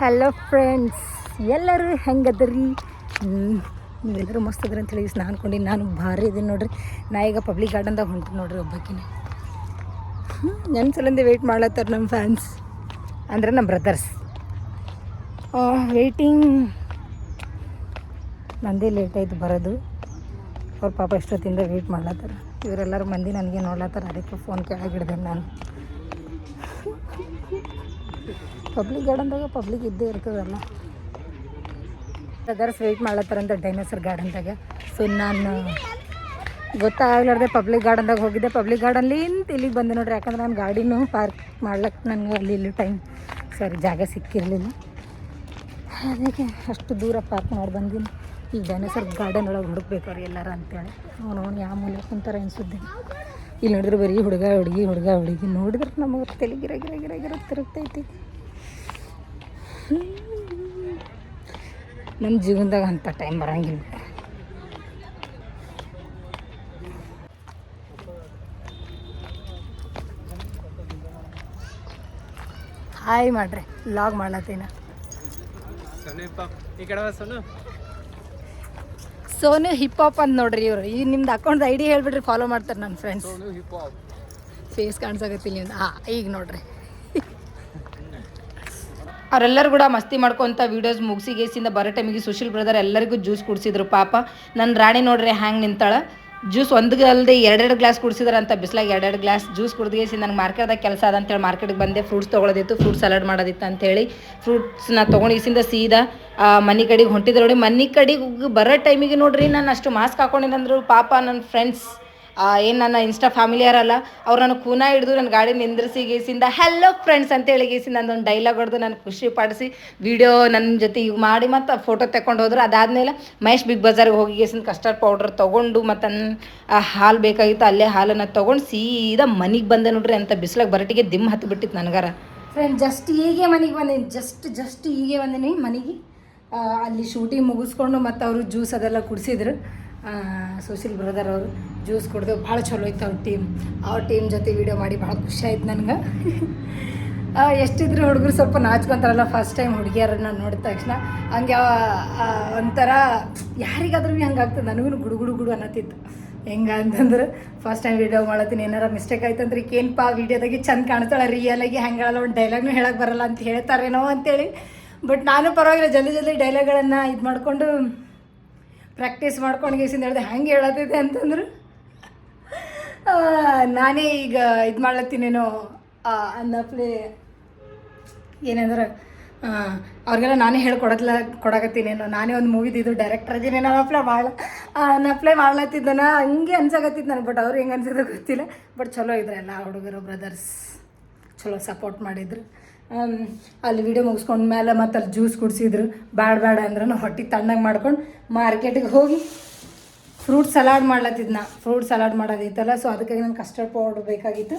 Hello friends ಎಲ್ಲರೂ ಹೆಂಗದ್ರಿ? ನೀವೆಲ್ಲರೂ ಮಸ್ತ್ ಅಂತ ಹೇಳಿ ನಾನು ಅನ್ಕೊಂಡು ನಾನು ಭಾರಿ ಇದೀನಿ ನೋಡ್ರಿ. ನಾ ಈಗ ಪಬ್ಲಿಕ್ ಗಾರ್ಡನ್ದಾಗ ಹೊಂಟು ನೋಡ್ರಿ ಒಬ್ಬಾಕಿನ. ನನ್ನ ಸಲಿಂದ ವೆಯ್ಟ್ ಮಾಡ್ಲತ್ತಾರ ನಮ್ಮ ಫ್ಯಾನ್ಸ್ ಅಂದ್ರೆ ನಮ್ಮ ಬ್ರದರ್ಸ್ ವೆಯ್ಟಿಂಗ್ ನಂದೇ ಲೇಟ್ ಆಯ್ತು ಬರೋದು. ಅವ್ರ ಪಾಪ ಎಷ್ಟೊತ್ತಿಂದ ವೆಯ್ಟ್ ಮಾಡ್ಲತ್ತಾರ. ಇವರೆಲ್ಲರೂ ಮಂದಿ ನನಗೆ ನೋಡ್ಲತ್ತಾರ. ಅದಕ್ಕೆ ಫೋನ್ ಕೆಳಗಿಡ್ದೆ ನಾನು. ಪಬ್ಲಿಕ್ ಗಾರ್ಡನ್ದಾಗ ಪಬ್ಲಿಕ್ ಇದ್ದೇ ಇರ್ತದಲ್ಲ ಅದರ ವೆಯ್ಟ್ ಮಾಡ್ಲತ್ತಾರಂತ ಡೈನೋಸರ್ ಗಾರ್ಡನ್ದಾಗ ಸೊ ನಾನು ಗೊತ್ತಾಗ್ಲಾರ್ದೆ ಪಬ್ಲಿಕ್ ಗಾರ್ಡನ್ದಾಗ ಹೋಗಿದ್ದೆ. ಪಬ್ಲಿಕ್ ಗಾರ್ಡನ್ಲಿಂತ ಇಲ್ಲಿಗೆ ಬಂದೆ ನೋಡ್ರಿ. ಯಾಕಂದ್ರೆ ನಾನು ಗಾಡಿನೂ ಪಾರ್ಕ್ ಮಾಡ್ಲಕ್ಕೆ ನನಗೆ ಅಲ್ಲಿ ಇಲ್ಲಿ ಟೈಮ್ ಸರಿ ಜಾಗ ಸಿಕ್ಕಿರಲಿಲ್ಲ. ಅದಕ್ಕೆ ಅಷ್ಟು ದೂರ ಪಾರ್ಕ್ ಮಾಡಿ ಬಂದಿನಿ. ಈಗ ಡೈನೋಸರ್ ಗಾರ್ಡನ್ ಒಳಗೆ ಹುಡುಕ್ಬೇಕು ಎಲ್ಲರೂ ಎಲ್ಲಾರ ಅಂತೇಳಿ. ಅವ್ನು ಅವ್ನು ಯಾವ ಮೂಲೆ ಕುಂತಾರ ಅನ್ಸುತ್ತೆ ಇಲ್ಲಿ ನೋಡಿದ್ರೆ ಬರೀ ಹುಡುಗ, ಹುಡುಗಿ ಹುಡುಗ, ಹುಡುಗಿ ನೋಡಿದ್ರೆ ನಮಗೆ ತಲೆ ಗಿರ ಗಿರ ಗಿರ ಗಿರ ತಿರುಗ್ತೈತಿ. ನಮ್ಮ ಜೀವನದಾಗ ಅಂತ ಟೈಮ್ ಬರಂಗಿಲ್ಲ. ಹಾಯ್ ಮಾಡ್ರಿ ಲಾಗ್ ಮಾಡ್ಲತ್ತೀನ. ಸೊನೆ. ಹಿಪ್ ಹಾಪ್ ಅಂತ ನೋಡ್ರಿ ಇವ್ರು. ಈ ನಿಮ್ದು ಅಕೌಂಟ್ ಐ ಡಿ ಹೇಳ್ಬಿಡ್ರಿ ಫಾಲೋ ಮಾಡ್ತಾರೆ ನನ್ನ ಫ್ರೆಂಡ್ಸ್ ಫೇಸ್ ಕಾಣಿಸಾಕತ್ತಿಲ್ಲ ಇಲ್ಲಿಂದ ಹಾಂ ಈಗ ನೋಡ್ರಿ. ಅವರೆಲ್ಲರೂ ಕೂಡ ಮಸ್ತಿ ಮಾಡ್ಕೊಂತ ವೀಡಿಯೋಸ್ ಮುಗಿಸಿ ಗೇಸಿಂದ ಬರೋ ಟೈಮಿಗೆ ಸುಶೀಲ್ ಬ್ರದರ್ ಎಲ್ಲರಿಗೂ ಜ್ಯೂಸ್ ಕುಡಿಸಿದ್ರು ಪಾಪ. ನನ್ನ ರಾಣಿ ನೋಡ್ರಿ ಹ್ಯಾಂಗೆ ನಿಂತಾಳ? ಜ್ಯೂಸ್ ಒಂದು ಅಲ್ಲದೆ ಎರಡೆರಡು ಗ್ಲಾಸ್ ಕುಡಿಸಿದ್ರಂತ ಬಿಸ್ಲಾಗ ಎರಡೆರಡು ಗ್ಲಾಸ್ ಜ್ಯೂಸ್ ಕುಡ್ದೇಸಿ ನನಗೆ ಮಾರ್ಕೆಟ್ದಾಗ ಕೆಲಸ ಅದ ಅಂತೇಳಿ ಮಾರ್ಕೆಟ್ಗೆ ಬಂದೆ. ಫ್ರೂಟ್ಸ್ ತೊಗೊಳೋದಿತ್ತು ಫ್ರೂಟ್ ಸಲಾಡ್ ಮಾಡೋದಿತ್ತು ಅಂತೇಳಿ. ಫ್ರೂಟ್ಸ್ನ ತೊಗೊಂಡಿಸಿಂದ ಸೀದಾ ಮನೆ ಕಡೆಗೆ ಹೊಂಟಿದ್ರು ನೋಡಿ. ಮನೆ ಕಡೆಗೆ ಬರೋ ಟೈಮಿಗೆ ನೋಡ್ರಿ ನಾನು ಅಷ್ಟು ಮಾಸ್ಕ್ ಹಾಕೊಂಡಿದ್ದಂದ್ರು ಪಾಪ ನನ್ನ ಫ್ರೆಂಡ್ಸ್ ಏನು ನನ್ನ ಇನ್ಸ್ಟಾ ಫ್ಯಾಮಿಲಿಯರಲ್ಲ ಅವ್ರು ನನ್ನ ಕೂನ ಹಿಡಿದು ನನ್ನ ಗಾಡಿ ನಿಂದ್ರಿಸಿ, ಗೀಸಿಂದ ಹಲೋ ಫ್ರೆಂಡ್ಸ್ ಅಂತೇಳಿ ಗೀಸಿ ನಂದೊಂದು ಡೈಲಾಗ್ ಹೊಡೆದು ನಾನು ಖುಷಿ ಪಡಿಸಿ ವಿಡಿಯೋ ನನ್ನ ಜೊತೆ ಈಗ ಮಾಡಿ ಮತ್ತು ಫೋಟೋ ತಗೊಂಡು ಹೋದ್ರು. ಅದಾದಮೇಲೆ ಮಹೇಶ್ ಬಿಗ್ ಬಜಾರ್ಗೆ ಹೋಗಿ ಗೀಸಿಂದ ಕಸ್ಟರ್ಡ್ ಪೌಡ್ರ್ ತೊಗೊಂಡು ಮತ್ತು ಹಾಲು ಬೇಕಾಗಿತ್ತು ಅಲ್ಲೇ ಹಾಲನ್ನು ತೊಗೊಂಡು ಸೀದಾ ಮನೆಗೆ ಬಂದೆ ನೋಡ್ರಿ, ಅಂತ ಬಿಸಿಲಾಗ ಬರಟಿಗೆ ದಿಮ್ ಹತ್ತು ಬಿಟ್ಟಿತ್ತು ನನಗಾರ. ಫ್ರೆಂಡ್ ಜಸ್ಟ್ ಹೀಗೆ ಮನೆಗೆ ಬಂದೀನಿ ಜಸ್ಟ್ ಜಸ್ಟ್ ಹೀಗೆ ಬಂದೀನಿ ಮನೆಗೆ. ಅಲ್ಲಿ ಶೂಟಿಂಗ್ ಮುಗಿಸ್ಕೊಂಡು ಮತ್ತು ಅವರು ಜ್ಯೂಸ್ ಅದೆಲ್ಲ ಕುಡಿಸಿದ್ರು. ಸುಶೀಲ್ ಬ್ರದರ್ ಅವರು ಜ್ಯೂಸ್ ಕೊಡ್ದೆ ಭಾಳ ಚಲೋ ಇತ್ತು ಅವ್ರ ಟೀಮ್ ಅವ್ರ ಟೀಮ್ ಜೊತೆ ವಿಡಿಯೋ ಮಾಡಿ ಭಾಳ ಖುಷಿ ಆಯ್ತು ನನಗೆ. ಎಷ್ಟಿದ್ರು ಹುಡುಗರು ಸ್ವಲ್ಪ ನಾಚ್ಕೊಂತಾರಲ್ಲ ಫಸ್ಟ್ ಟೈಮ್ ಹುಡುಗಿಯರನ್ನ ನೋಡಿದ ತಕ್ಷಣ. ಹಂಗೆ ಒಂಥರ ಯಾರಿಗಾದರೂ ಒಂಥರ ಯಾರಿಗಾದ್ರೂ ಹಂಗೆ ಆಗ್ತದೆ. ನನಗೂ ಗುಡು ಗುಡು ಗುಡು ಅನ್ನತ್ತಿತ್ತು ಹೆಂಗೆ ಅಂತಂದ್ರೆ ಫಸ್ಟ್ ಟೈಮ್ ವೀಡಿಯೋ ಮಾಡತ್ತೀನಿ, ಏನಾರ ಮಿಸ್ಟೇಕ್ ಆಯ್ತು ಅಂದ್ರೆ ಏನಪ್ಪ ವೀಡಿಯೋದಾಗೆ ಚಂದ ಕಾಣ್ತಾಳೆ ರಿಯಲಾಗಿ ಹೆಂಗಳಲ್ಲ ಒಂದು ಡೈಲಾಗ್ನು ಹೇಳಕ್ಕೆ ಬರಲ್ಲ ಅಂತ ಹೇಳ್ತಾರೇನೋ ಅಂತೇಳಿ. ಬಟ್ ನಾನು ಪರವಾಗಿಲ್ಲ, ಜಲ್ದಿ ಜಲ್ದಿ ಡೈಲಾಗ್ಗಳನ್ನು ಇದು ಮಾಡಿಕೊಂಡು ಪ್ರಾಕ್ಟೀಸ್ ಮಾಡ್ಕೊಂಡು ಗೀಸಿಂದ ಹೇಳಿದೆ, ಹೆಂಗೆ ಹೇಳತ್ತಿದೆ ಅಂತಂದ್ರೆ. ನಾನೇ ಈಗ ಇದು ಮಾಡ್ಲತ್ತೀನೇನೋ ಅನ್ನಪ್ಲೆ, ಏನಂದ್ರೆ ಅವ್ರಿಗೆಲ್ಲ ನಾನೇ ಹೇಳ್ಕೊಡತ್ಲ, ಕೊಡಕತ್ತೀನೇನೋ. ನಾನೇ ಒಂದು ಮೂವಿದಿದ್ದು ಡೈರೆಕ್ಟರ್ ಅದೀನೇನೋ ಅಪ್ಲೈ ಮಾಡ ಅಪ್ಲೈ ಮಾಡ್ಲತ್ತಿದ್ದನ, ಹಂಗೆ ಅನ್ಸಕತ್ತಿತ್ತು ನನಗೆ ಬಟ್ ಅವ್ರು ಹೆಂಗೆ ಅನ್ಸಿದ್ರು ಗೊತ್ತಿಲ್ಲ. ಬಟ್ ಚಲೋ ಇದ್ರೆ ಎಲ್ಲ ಹುಡುಗರು ಬ್ರದರ್ಸ್ ಚಲೋ ಸಪೋರ್ಟ್ ಮಾಡಿದ್ರು. ಅಲ್ಲಿ ವಿಡಿಯೋ ಮುಗಿಸ್ಕೊಂಡ ಮೇಲೆ ಮತ್ತು ಅಲ್ಲಿ ಜ್ಯೂಸ್ ಕುಡಿಸಿದ್ರು. ಬ್ಯಾಡ ಬೇಡ ಅಂದ್ರೆ. ಹೊಟ್ಟೆ ತಣ್ಣಗೆ ಮಾಡ್ಕೊಂಡು ಮಾರ್ಕೆಟಿಗೆ ಹೋಗಿ ಫ್ರೂಟ್ ಸಲಾಡ್ ಮಾಡ್ಲತ್ತಿದ್ನ ಫ್ರೂಟ್ ಸಲಾಡ್ ಮಾಡೋದಿತ್ತಲ್ಲ ಸೊ ಅದಕ್ಕಾಗಿ ನಂಗೆ ಕಸ್ಟರ್ಡ್ ಪೌಡ್ರ್ ಬೇಕಾಗಿತ್ತು.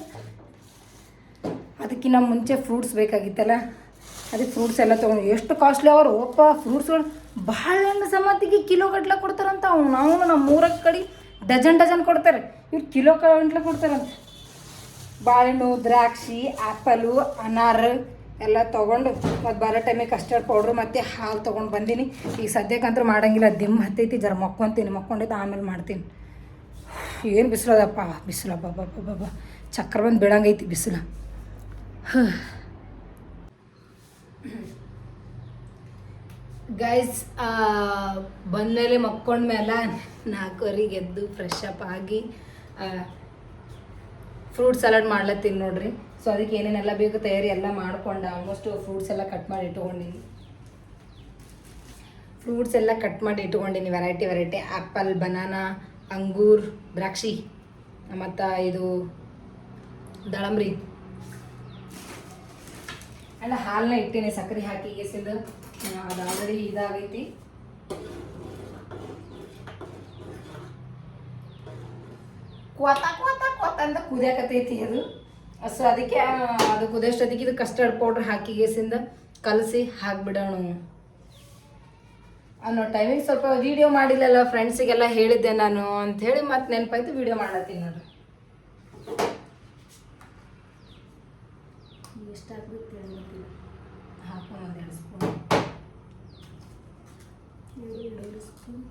ಅದಕ್ಕಿಂತ ಮುಂಚೆ ಫ್ರೂಟ್ಸ್ ಬೇಕಾಗಿತ್ತಲ್ಲ. ಅದಕ್ಕೆ ಫ್ರೂಟ್ಸ್ ಎಲ್ಲ ತೊಗೊಂಡು ಎಷ್ಟು ಕಾಸ್ಟ್ಲಿ ಅವರು. ಒಪ್ಪ ಫ್ರೂಟ್ಸ್ಗಳು ಬಾಳೆಹಣ್ಣು ಸಮತಿಗೆ ಕಿಲೋ ಗಟ್ಲೆ ಕೊಡ್ತಾರಂತ ಅವ್ನು. ನಾವು ನಮ್ಮ ಮೂರಕ್ಕೆ ಕಡೆ ಡಜನ್ ಡಜನ್ ಕೊಡ್ತಾರೆ. ಇವ್ರು ಕಿಲೋ ಗಂಟ್ಲೆ ಕೊಡ್ತಾರಂತೆ. ಬಾಳೆಹಣ್ಣು, ದ್ರಾಕ್ಷಿ ಆ್ಯಪಲು ಅನಾರ್ ಎಲ್ಲ ತೊಗೊಂಡು ಮತ್ತು ಬರೋ ಟೈಮಿಗೆ ಕಸ್ಟರ್ಡ್ ಪೌಡ್ರು ಮತ್ತು ಹಾಲು ತೊಗೊಂಡು ಬಂದೀನಿ. ಈಗ ಸದ್ಯಕ್ಕಂತೂ ಮಾಡಂಗಿಲ್ಲ, ದಿಮ್ ಹತ್ತೈತಿ, ಜರ ಮಕ್ಕೊಂತೀನಿ ಮಕ್ಕೊಂಡಿದ್ದು ಆಮೇಲೆ ಮಾಡ್ತೀನಿ. ಏನು ಬಿಸಿಲದಪ್ಪ, ಬಿಸಿಲ ಬಾಬಾ ಬಾಬಾ ಚಕ್ರ ಬಂದು ಬೀಳಂಗೈತಿ ಬಿಸಿಲು. ಗೈಸ್ ಬಂದಮೇಲೆ ಮಕ್ಕೊಂಡ್ಮೇಲೆ ನಾಲ್ಕುವರಿಗೆ ಎದ್ದು ಫ್ರೆಶ್ ಅಪ್ ಆಗಿ ಫ್ರೂಟ್ ಸಲಾಡ್ ಮಾಡ್ಲತ್ತೀನಿ ನೋಡ್ರಿ. ಸೊ ಅದಕ್ಕೆ ಏನೇನೆಲ್ಲ ಬೇಕು ತಯಾರಿ ಎಲ್ಲ ಮಾಡ್ಕೊಂಡು ಆಲ್ಮೋಸ್ಟ್ ಫ್ರೂಟ್ಸ್ ಎಲ್ಲ ಕಟ್ ಮಾಡಿ ಇಟ್ಕೊಂಡಿನಿ. ಫ್ರೂಟ್ಸ್ ಎಲ್ಲ ಕಟ್ ಮಾಡಿ ಇಟ್ಕೊಂಡಿನಿ. ವೆರೈಟಿ ವೆರೈಟಿ ಆ್ಯಪಲ್ ಬನಾನಾ ಅಂಗೂರ್, ದ್ರಾಕ್ಷಿ, ಮತ್ತು ಇದು ದಾಳಂಬ್ರಿ. ಎಲ್ಲ ಹಾಲನ್ನ ಇಟ್ಟೀನಿ. ಸಕ್ಕರೆ ಹಾಕಿ ಎಸಿಂದು ಅದು ಆಲ್ರೆಡಿ ಇದಾಗೈತಿ. ಕೋತ ಕೋತ ಕೋತ ಅಂತ ಕುದಿಯಾಕತೈತಿ ಅದು. ಸೊ ಅದಕ್ಕೆ ಅದು ಕುದಿಯೋಷ್ಟೊತ್ತಿಗೆ ಇದು ಕಸ್ಟರ್ಡ್ ಪೌಡ್ರ್ ಹಾಕಿ ಗೇಸಿಂದ ಕಲಸಿ ಹಾಕಿಬಿಡೋಣ. ಅನ್ನೋ ಟೈಮಿಂಗ್ ಸ್ವಲ್ಪ ವೀಡಿಯೋ ಮಾಡಿಲ್ಲಲ್ಲ ಫ್ರೆಂಡ್ಸಿಗೆಲ್ಲ ಹೇಳಿದ್ದೆ ನಾನು ಅಂಥೇಳಿ ಮತ್ತೆ ನೆನಪಾಯ್ತು ವೀಡಿಯೋ ಮಾಡತ್ತೀನಿ ನೋಡ್ರಿ ಎಷ್ಟಾಗಬೇಕು ಹಾಕೋಣ ಹಾಕೋ ಒಂದು ಎರಡು ಸ್ಪೂನ್ ಎರಡು ಎರಡು ಸ್ಪೂನ್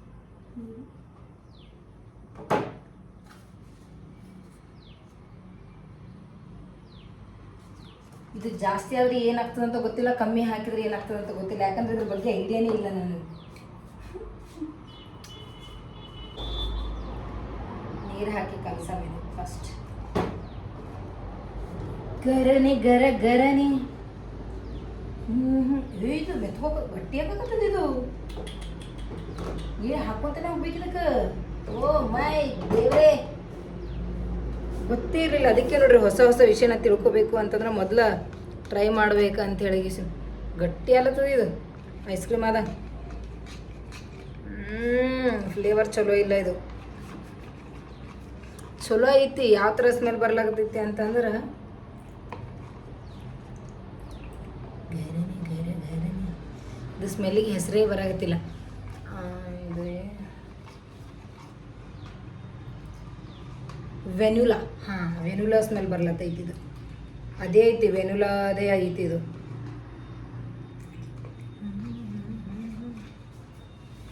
ಇದು ಜಾಸ್ತಿ ಆದರೆ ಏನಾಗ್ತದೆ ಅಂತ ಗೊತ್ತಿಲ್ಲ, ಕಮ್ಮಿ ಹಾಕಿದ್ರೆ ಏನಾಗ್ತದೆ ಅಂತ ಗೊತ್ತಿಲ್ಲ. ಯಾಕಂದ್ರೆ ಇದ್ರ ಬಗ್ಗೆ ಐಡಿಯಾನೇ ಇಲ್ಲ ನನಗೆ. ನೀರು ಹಾಕಿ ಕಲಸಬೇಕು ಫಸ್ಟ್ ಗರನೆ ಗರ ಗರನೆ ಹ್ಞೂ ಇದು ಮೆತ್ಕೋಕ ಗಟ್ಟಿ ಆಗತ್ತದ ಇದು. ನೀರು ಹಾಕೊಂತಾನೆ ಹೋಗ್ಬೇಕಿದಕ್ಕೆ ಓ ಮೈ ದೇವರೇ. ಗೊತ್ತೇ ಇರಲಿಲ್ಲ. ಅದಕ್ಕೆ ನೋಡ್ರಿ ಹೊಸ ಹೊಸ ವಿಷಯನ ತಿಳ್ಕೊಬೇಕು ಅಂತಂದ್ರೆ ಮೊದಲ ಟ್ರೈ ಮಾಡ್ಬೇಕು ಅಂತ ಹೇಳಿ ಗಟ್ಟಿ ಅಲ್ಲತ್ತದ ಇದು. ಐಸ್ ಕ್ರೀಮ್ ಅದ. ಹ್ಞೂ ಫ್ಲೇವರ್ ಚಲೋ ಇಲ್ಲ ಇದು. ಚಲೋ ಐತಿ. ಯಾವ ಥರ ಸ್ಮೆಲ್ ಬರ್ಲಾಗತೈತಿ ಅಂತಂದ್ರೆ ಇದು ಸ್ಮೆಲ್ಲಿಗೆ ಹೆಸರೇ ಬರಾಗತ್ತಿಲ್ಲ ಆ, ಇದು ವೆನ್ಯುಲಾ ಹಾಂ ವೆನುಲಾ ಸ್ಮೆಲ್ ಬರ್ಲತ್ತೈತಿ ಇದು. ಅದೇ ಐತಿ ವೆನುಲಾ ಅದೇ ಐತಿ ಇದು.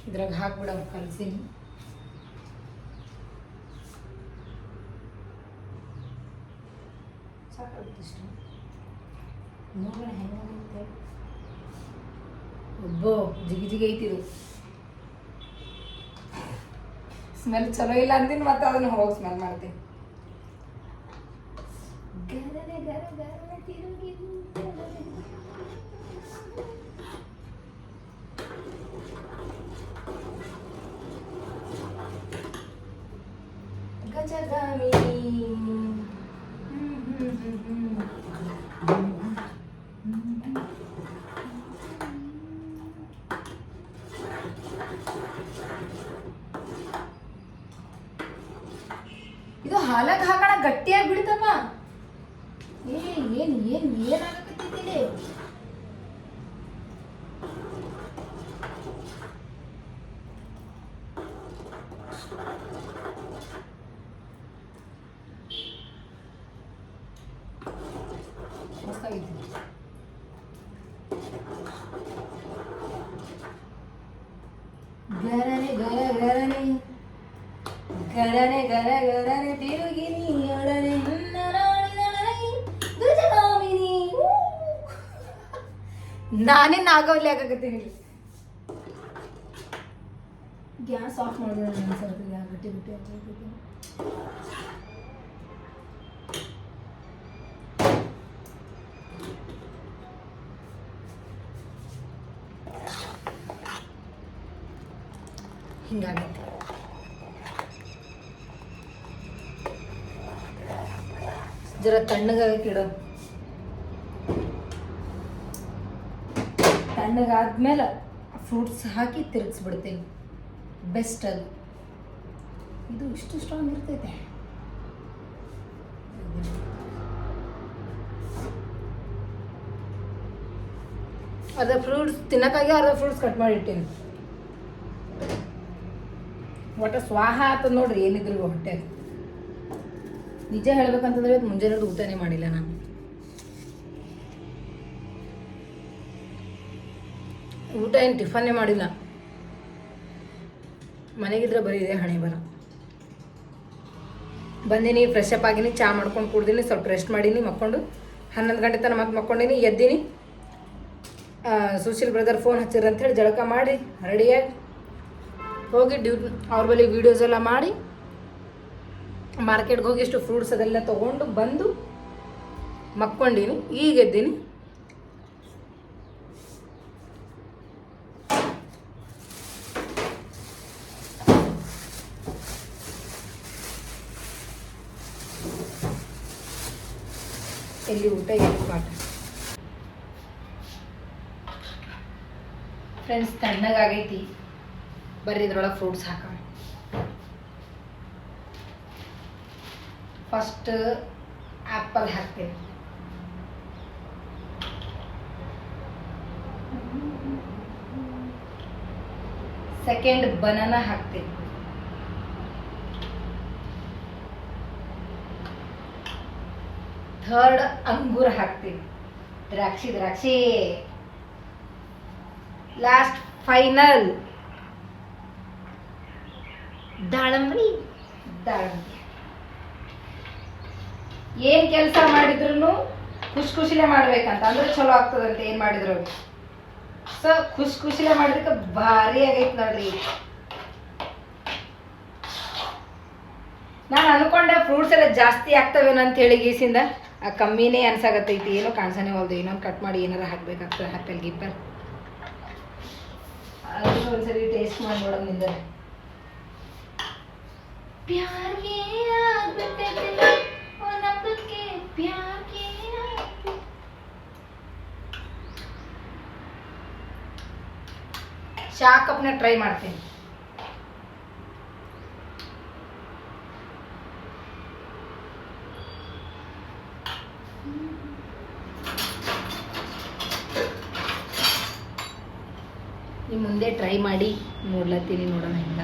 ಇದ್ರಾಗ ಹಾಕ್ಬಿಡ ಕಲಸಿ. ಸಾಕಾಗುತ್ತೆ ಇಷ್ಟು. ನೋಡೋಣ ಹೆಂಗಾಗುತ್ತೆ. ಒಬ್ಬೋ, ಜಿಗಿ ಜಿಗಿ ಐತಿ ಇದು. ಸ್ಮೆಲ್ ಚಲೋ ಇಲ್ಲ ಅಂತೀನಿ ಮತ್ತೆ ಅದನ್ನ ಹೋಗಿ ಸ್ಮೆಲ್ ಮಾಡ್ತೀನಿ. ಇದು ಹಾಲಾಗ ಹಾಕೋಣ ಗಟ್ಟಿಯಾಗಿ ಬಿಡ್ತಮ್ಮ ಏ ಏನ್ ಏನ್ ಏನಾಗತ್ತೈತಿ ಮಸ್ತಾಗೈತಿ ಗರನೆ ಗರ ಗರನೆ ಗರನೆ ಗರ ಗರನೆ ತಿರುಗಿನಿ ಒಡನೆ ನನ್ನ ನಾಡಿನೊಡನೆ ಗಜಗಾಮಿನಿ ಊ. ನಾನೇ ನಾಗವಲ್ಲಿ ಆಗಾಕತ್ತೀನಿ ಗ್ಯಾಸ್ ಆಫ್ ಮಾಡಿದ್ರೆ ಅನ್ಸರ್ತದೆ ಆ ಗಟ್ಟಿ ಗಟ್ಟಿ ಆಗ್ತೈತಿ ಹಿಂಗಾಗತ್ತೆ ಜರ ತಣ್ಣಗಾಗಕ್ಕೆ ಇಡೋ. ತಣ್ಣಗಾದ್ಮೇಲೆ ಫ್ರೂಟ್ಸ್ ಹಾಕಿ ತಿರುಗಿಸ್ಬಿಡ್ತೀನಿ. ಬೆಸ್ಟ್ ಅದು. ಇದು ಇಷ್ಟು ಸ್ಟ್ರಾಂಗ್ ಇರ್ತೈತೆ. ಅರ್ಧ ಫ್ರೂಟ್ಸ್ ತಿನ್ನಕ್ಕಾಗಿ ಅರ್ಧ ಫ್ರೂಟ್ಸ್ ಕಟ್ ಮಾಡಿ ಇಟ್ಟೀನಿ ಒಟ್ಟು ಸ್ವಾಹ ಆತದ ನೋಡ್ರಿ ಏನಿದ್ರು ಹೊಟ್ಟೆ ನಿಜ ಹೇಳ್ಬೇಕಂತಂದ್ರೆ ಇವತ್ತು ಮುಂಜಾನೆ ಊಟನೇ ಮಾಡಿಲ್ಲ ನಾನು. ಊಟ ಏನು ಟಿಫನ್ನೇ ಮಾಡಿಲ್ಲ. ಮನೆಗಿದ್ರೆ ಬರೀ ಇದೆ ಹಣೆ ಬರ ಬಂದೀನಿ ಫ್ರೆಶ್ ಅಪ್ ಆಗಿನಿ, ಚಾ ಮಾಡ್ಕೊಂಡು ಕುಡ್ದೀನಿ, ಸ್ವಲ್ಪ ರೆಸ್ಟ್ ಮಾಡೀನಿ, ಮಕ್ಕೊಂಡು ಹನ್ನೊಂದು ಗಂಟೆ ತನಕ ಮತ್ತೆ ಮಕ್ಕೊಂಡಿನಿ, ಎದ್ದೀನಿ. ಸುಶೀಲ್ ಬ್ರದರ್ ಫೋನ್ ಹಚ್ಚಿರ ಅಂತೇಳಿ ಜಳಕ ಮಾಡಿ ರೆಡಿಯಾಗಿ ಹೋಗಿ ಡ್ಯೂಟಿ ಅವ್ರ ಬಳಿ ವೀಡಿಯೋಸ್ ಎಲ್ಲ ಮಾಡಿ ಮಾರ್ಕೆಟ್ಗೆ ಹೋಗಿ ಇಷ್ಟು ಫ್ರೂಟ್ಸ್ ಅದೆಲ್ಲ ತೊಗೊಂಡು ಬಂದು ಮಕ್ಕೊಂಡೀನಿ, ಈಗ ಎದ್ದೀನಿ. ಎಲ್ಲಿ ಊಟ ಎಲ್ಲಿ ಪಾಠ ಫ್ರೆಂಡ್ಸ್ ತಣ್ಣಗಾಗೈತಿ ಬರ್ರಿ ಇದ್ರೊಳಗೆ ಫ್ರೂಟ್ಸ್ ಹಾಕೋಣ ಫಸ್ಟ್ ಆ್ಯಪಲ್ ಹಾಕ್ತೀನಿ ಸೆಕೆಂಡ್ ಬನಾನಾ ಹಾಕ್ತೀನಿ ಥರ್ಡ್ ಅಂಗೂರ್ ಹಾಕ್ತೀನಿ. ದ್ರಾಕ್ಷಿ ದ್ರಾಕ್ಷಿ. ಲಾಸ್ಟ್ ಫೈನಲ್ ದಾಳಂಬರಿ. ದಾಳಂಬರಿ. ಏನ್ ಕೆಲಸ ಮಾಡಿದ್ರು ಖುಷಿ ಖುಷಿಲೇ ಮಾಡ್ಬೇಕಂತ. ಅಂದ್ರೆ ಚಲೋ ಆಗ್ತದಂತೆ ಏನು ಮಾಡಿದ್ರು. ಸೊ ಖುಷಿ ಖುಷಿಲೇ ಮಾಡಿದಕ್ಕೆ ಭಾರಿ ಆಗೈತೆ ನೋಡ್ರಿ. ನಾನು ಅನ್ಕೊಂಡೆ ಫ್ರೂಟ್ಸ್ ಎಲ್ಲ ಜಾಸ್ತಿ ಆಗ್ತವೇನೋ ಅಂತ ಹೇಳಿ ಗೀಸಿಂದ. ಕಮ್ಮಿನೇ ಅನ್ಸಾಗತ್ತೈತಿ. ಏನೋ ಕಾಣಿಸನೇ ಹೋಲ್ದು ಏನೋ ಕಟ್ ಮಾಡಿ ಏನಾರ ಹಾಕ್ಬೇಕಾಗ್ತದೆ. ಆ್ಯಪಲ್ ಗಿಪ್ಪಲ್ ಅದು ಒಂದ್ಸರಿ ಟೇಸ್ಟ್ ಮಾಡಿ ನೋಡೋಣ ನಿಂದರೆ ಪ್ಯಾರ್ಗೆ ಆಗ್ಬಿಟ್ಟೈತೆ. ಓ ನಂಬಿಕೆ ಪ್ಯಾರ್ಗೆ ಆಗ್ಬಿಟ್ಟೈತೆ. ಚಾ ಕಪ್ನ ಟ್ರೈ ಮಾಡ್ತೀನಿ. ನಿಮ್ಮ ಮುಂದೆ ಟ್ರೈ ಮಾಡಿ ನೋಡ್ಲತ್ತೀನಿ ನೋಡೋಣ ಹೆಂಗ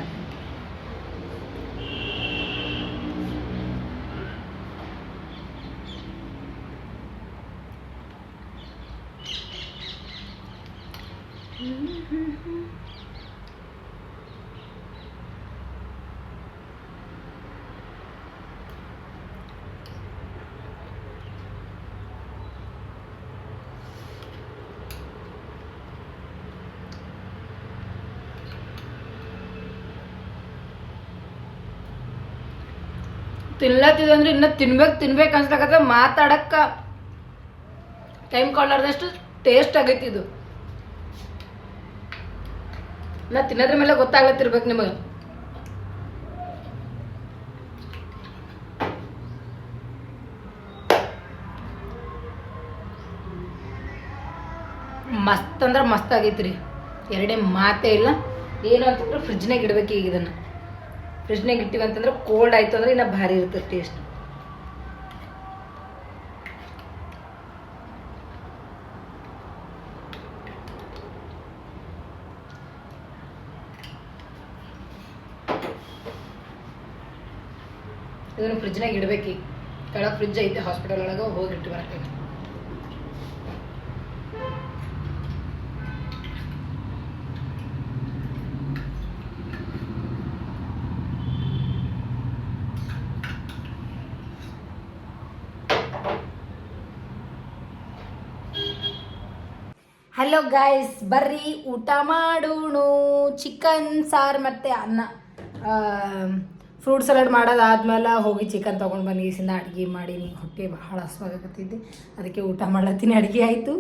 ತಿನ್ಲತ್ತಿದ್ವಿ ಅಂದ್ರೆ ಇನ್ನ ತಿನ್ಬೇಕು ತಿನ್ಬೇಕು ಅನ್ಸ್ಲಕತ್ತ ಮಾತಾಡಕ್ಕ ಟೈಮ್ ಕೊಡ್ಲಾರ್ದಷ್ಟು ಟೇಸ್ಟ್ ಆಗೈತಿ ಇದು. ನಾ ತಿನ್ನೋದ್ರ ಮೇಲೆ ಗೊತ್ತಾಗ್ಲತ್ತಿರ್ಬೇಕು ನಿಮಗೆ. ಮಸ್ತ್ ಅಂದ್ರೆ ಮಸ್ತ್ ಆಗೈತ್ರಿ. ಎರಡೇ ಮಾತೇ ಇಲ್ಲ. ಏನು ಅಂತಂದ್ರೆ ಫ್ರಿಜ್ನಾಗ ಇಡ್ಬೇಕು ಈಗ ಇದನ್ನು. ಫ್ರಿಜ್ನಾಗ ಇಟ್ಟಿವಿ ಅಂತಂದ್ರೆ ಕೋಲ್ಡ್ ಆಯ್ತು ಅಂದ್ರೆ ಇನ್ನ ಭಾರಿ ಇರುತ್ತೆ ಟೇಸ್ಟ್ ಇದನ್ನು ಫ್ರಿಜ್ನಾಗ ಇಡಬೇಕು ಕೆಳಗೆ ಫ್ರಿಜ್ ಐತೆ ಹಾಸ್ಪಿಟಲ್ ಒಳಗೆ ಹೋಗಿ ಇಟ್ಟು ಬರಕ್ಕೆ ಹಲೋ ಗಾಯ್ಸ್ ಬರ್ರಿ, ಊಟ ಮಾಡೋಣ. ಚಿಕನ್ ಸಾರು ಮತ್ತು ಅನ್ನ. ಫ್ರೂಟ್ ಸಲಾಡ್ ಮಾಡೋದಾದ್ಮೇಲೆ ಹೋಗಿ ಚಿಕನ್ ತೊಗೊಂಡು ಅಡುಗೆ ಮಾಡೀನಿ ಹೊಟ್ಟೆ ಭಾಳ ಹಸ್ವಾಗತ್ತಿದ್ದೆ ಅದಕ್ಕೆ ಊಟ ಮಾಡ್ಲತ್ತೀನಿ, ಅಡುಗೆ ಆಯಿತು.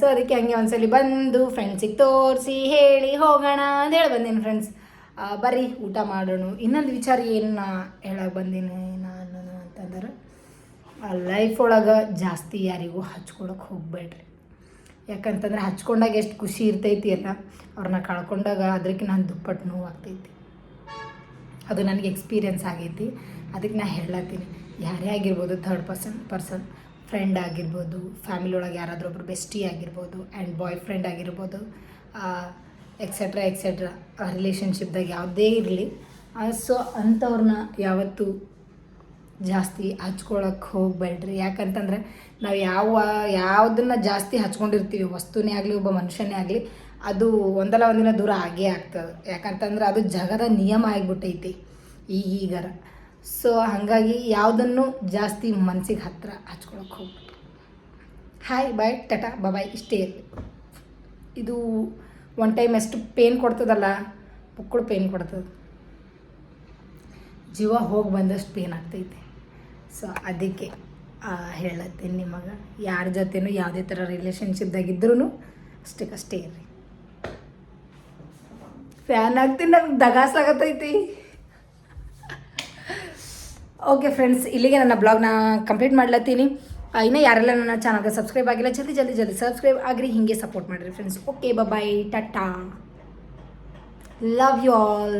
ಸೊ ಅದಕ್ಕೆ ಹಂಗೆ ಒಂದ್ಸಲಿ ಬಂದು ಫ್ರೆಂಡ್ಸಿಗೆ ತೋರಿಸಿ ಹೇಳಿ ಹೋಗೋಣ ಅಂತ ಹೇಳಿ ಬಂದೀನಿ ಫ್ರೆಂಡ್ಸ್ ಬರ್ರಿ, ಊಟ ಮಾಡೋಣ. ಇನ್ನೊಂದು ವಿಚಾರ ಏನು ನಾ ಹೇಳಕ್ಕೆ ಬಂದೀನಿ ನಾನು ಅಂತಂದ್ರೆ ಲೈಫ್ ಒಳಗೆ ಜಾಸ್ತಿ ಯಾರಿಗೂ ಹಚ್ಕೊಳಕ್ಕೆ ಹೋಗ್ಬೇಡ್ರಿ. ಯಾಕಂತಂದ್ರೆ ಹಚ್ಕೊಂಡಾಗ ಎಷ್ಟು ಖುಷಿ ಇರ್ತೈತಿ ಅಲ್ಲ ಅವ್ರನ್ನ ಕಳ್ಕೊಂಡಾಗ ಅದಕ್ಕೆ ನಾನು ದುಪ್ಪಟ್ಟು ನೋವು ಆಗ್ತೈತಿ ಅದು ನನಗೆ ಎಕ್ಸ್ಪೀರಿಯನ್ಸ್ ಆಗೈತಿ. ಅದಕ್ಕೆ ನಾ ಹೇಳತ್ತೀನಿ. ಯಾರೇ ಆಗಿರ್ಬೋದು ಥರ್ಡ್ ಪರ್ಸನ್ ಪರ್ಸನ್ ಫ್ರೆಂಡ್ ಆಗಿರ್ಬೋದು ಫ್ಯಾಮಿಲಿ ಒಳಗೆ ಯಾರಾದರೂ ಒಬ್ರು ಬೆಸ್ಟಿ ಆಗಿರ್ಬೋದು ಆ್ಯಂಡ್ ಬಾಯ್ ಫ್ರೆಂಡ್ ಆಗಿರ್ಬೋದು ಎಕ್ಸೆಟ್ರಾ ಎಕ್ಸೆಟ್ರಾ ರಿಲೇಷನ್ಶಿಪ್ದಾಗ ಯಾವುದೇ ಇರಲಿ. ಸೊ ಅಂಥವ್ರನ್ನ ಯಾವತ್ತೂ ಜಾಸ್ತಿ ಹಚ್ಕೊಳಕ್ಕೆ ಹೋಗಬೇಡ್ರಿ. ಯಾಕಂತಂದ್ರೆ ನಾವು ಯಾವ, ಯಾವುದನ್ನ ಜಾಸ್ತಿ ಹಚ್ಕೊಂಡಿರ್ತೀವಿ, ವಸ್ತುನೇ ಆಗಲಿ, ಒಬ್ಬ ಮನುಷ್ಯನೇ ಆಗಲಿ, ಅದು ಒಂದಲ್ಲ ಒಂದಿನ ದೂರ ಆಗೇ ಆಗ್ತದೆ. ಯಾಕಂತಂದ್ರೆ ಅದು ಜಗದ ನಿಯಮ ಆಗಿಬಿಟ್ಟೈತಿ ಈಗೀಗರ ಸೊ ಹಾಗಾಗಿ ಯಾವುದನ್ನು ಜಾಸ್ತಿ ಮನ್ಸಿಗೆ ಹತ್ತಿರ ಹಚ್ಕೊಳಕ್ಕೆ ಹೋಗ್ಬೇಡ್ರಿ. ಹಾಯ್ ಬಾಯ್ ಟಟಾ ಬಾಯ್ ಇಷ್ಟೇ ಇರಲಿ. ಇದು ಒನ್ ಟೈಮ್ ಎಷ್ಟು ಪೇನ್ ಕೊಡ್ತದಲ್ಲ, ಪುಕ್ಕಳು ಪೇನ್ ಕೊಡ್ತದೆ. ಜೀವ ಹೋಗಿ ಬಂದಷ್ಟು ಪೇನ್ ಆಗ್ತೈತೆ. ಸೊ ಅದಕ್ಕೆ ಹೇಳತ್ತೀನಿ ನಿಮಗೆ ಯಾರ ಜೊತೆನೂ ಯಾವುದೇ ಥರ ರಿಲೇಷನ್ಶಿಪ್ದಾಗ ಇದ್ರೂ ಅಷ್ಟಕ್ಕಷ್ಟೇ ಇರ್ರಿ. ಫ್ಯಾನ್ ಆಗ್ತೀನಿ ನನಗೆ ದಗಾಸಾಗತ್ತೈತಿ ಓಕೆ ಫ್ರೆಂಡ್ಸ್ ಇಲ್ಲಿಗೆ ನನ್ನ ಬ್ಲಾಗ್ನ ಕಂಪ್ಲೀಟ್ ಮಾಡ್ಲತ್ತೀನಿ. ಇನ್ನೂ ಯಾರೆಲ್ಲ ನನ್ನ ಚಾನಲ್ಗೆ ಸಬ್ಸ್ಕ್ರೈಬ್ ಆಗಿಲ್ಲ, ಜಲ್ದಿ ಜಲ್ದಿ ಜಲ್ದಿ ಸಬ್ಸ್ಕ್ರೈಬ್ ಆಗ್ರಿ, ಹೀಗೆ ಸಪೋರ್ಟ್ ಮಾಡಿರಿ friends okay bye tata love you all